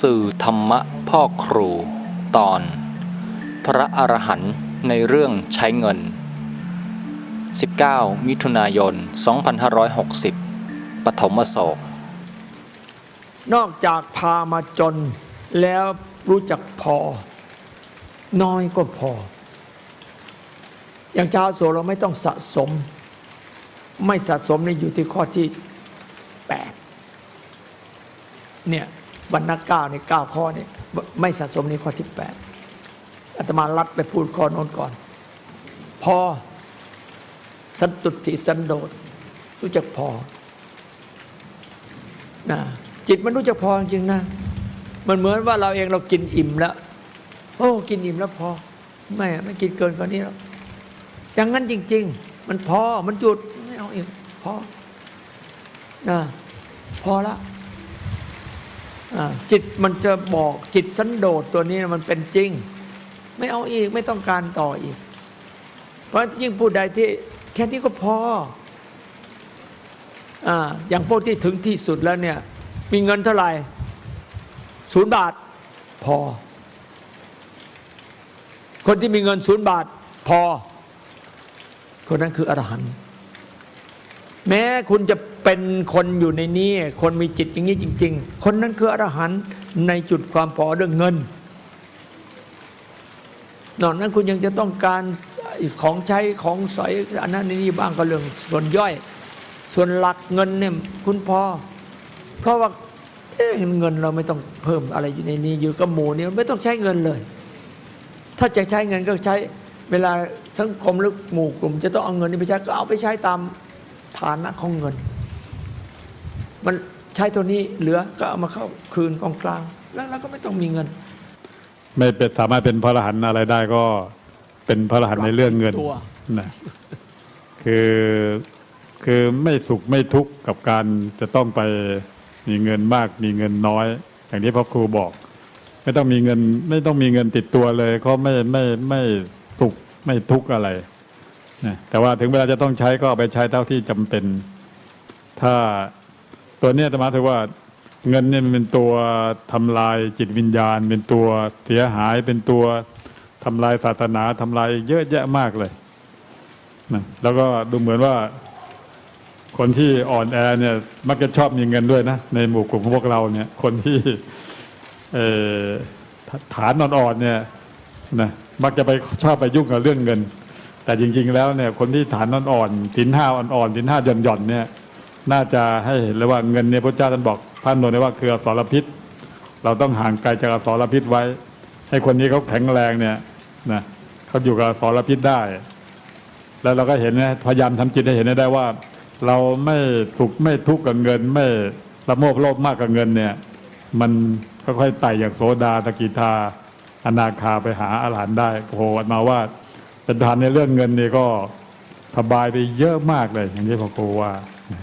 สื่อธรรมะพ่อครูตอน พระอรหันต์ในเรื่องใช้เงิน 19 มิถุนายน 2560 ปฐมโศก นอกจากพามาจนแล้วรู้จักพอ น้อยก็พอ อย่างชาวโสเราไม่ต้องสะสม ไม่สะสมนี่อยู่ที่ข้อที่แปดเนี่ย บรรณเก้าในเก้าข้อนี่ไม่สะสมนี่ข้อที่แปดอาตมาลัดไปพูดข้อโน้นก่อน พอ สันตุติสันโดษรู้จักพอนะจิตมันรู้จักพอจริงนะมันเหมือนว่าเราเองเรากินอิ่มแล้ว โอ้ กินอิ่มแล้วพอ ไม่ไม่กินเกินกว่านี้แล้วอย่างนั้นจริง ๆ มันพอมันหยุดไม่เอาอีกพอนะพอละ จิตมันจะบอกจิตสันโดษตัวนี้มันเป็นจริง ไม่เอาอีกไม่ต้องการต่ออีก เพราะยิ่งผู้ใดที่แค่นี้ก็พออ่าอย่างพวกที่ถึงที่สุดแล้วเนี่ย มีเงินเท่าไหร่ศูนย์บาทพอ คนที่มีเงินศูนย์บาทพอ คนนั้นคืออรหันต์ แม้คุณจะเป็นคนอยู่ในนี้ คนมีจิตอย่างนี้จริง ๆ คนนั้นคืออรหันต์ในจุดความพอเรื่องเงิน นอกนั้นคุณยังจะต้องการของใช้ของสอยอันนั้นนี่บ้างก็เรื่องส่วนย่อย ส่วนหลักเงินเนี่ยคุณพอ เพราะว่าเเงินเราไม่ต้องเพิ่มอะไรอยู่ในนี้อยู่กับหมู่นี่ไม่ต้องใช้เงินเลย ถ้าจะใช้เงินก็ใช้เวลาสังคมหรือหมู่กลุ่ม จะต้องเอาเงินนี้ไปใช้ก็เอาไปใช้ตาม ฐานะของเงิน มันใช้ตัวนี้เหลือก็เอามาเข้าคืนกองกลาง แล้วเราก็ไม่ต้องมีเงิน ไม่เป็นสามารถเป็นพระอรหันต์อะไรได้ก็เป็นพระอรหันต์ในเรื่องเงินตัว นะคือคือไม่สุขไม่ทุกข์กับการจะต้องไปมีเงินมากมีเงินน้อย อย่างที่พระครูบอก ไม่ต้องมีเงิน ไม่ต้องมีเงินติดตัวเลยเขาไม่ไม่ไม่สุขไม่ทุกข์อะไร นะแต่ว่าถึงเวลาจะต้องใช้ก็เอาไปใช้เท่าที่จำเป็น ถ้าตัวเนี้ยธรรมะถือว่าเงินเนี่ยมันเป็นตัวทำลายจิตวิญญาณ เป็นตัวเสียหายเป็นตัวทำลายศาสนาทำลายเยอะแยะมากเลยนะแล้วก็ดูเหมือนว่า คนที่อ่อนแอเนี่ย มักจะชอบมีเงินด้วยนะ ในหมู่กลุ่มของพวกเราเนี่ย คนที่เออฐานอ่อนๆเนี่ยนะมักจะไปชอบไปยุ่งกับเรื่องเงิน แต่จริง ๆ แล้วเนี่ยคนที่ฐานอ่อนๆสินห้าอ่อนๆสินห้าหย่อนๆเนี่ยน่าจะให้เห็นเลยว่าเงินเนี่ยพระเจ้าท่านบอกพระนนท์ว่าคืออสรพิษ เราต้องห่างไกลจากอสรพิษไว้ ให้คนนี้เขาแข็งแรงเนี่ยนะเขาอยู่กับอสรพิษได้ แล้วเราก็เห็นนะพยายามทำจิตให้เห็นได้ว่า เราไม่สุขไม่ทุกข์กับเงิน ไม่ละโมบโลภมากกับเงินเนี่ย มันค่อยๆไต่จากโสดาตะกีทาอนาคาไปหาอรหันได้โอ้โหมาว่า เป็นฐานในเรื่องเงินนี่ก็สบายไปเยอะมากเลยอย่างที่พ่อครูว่า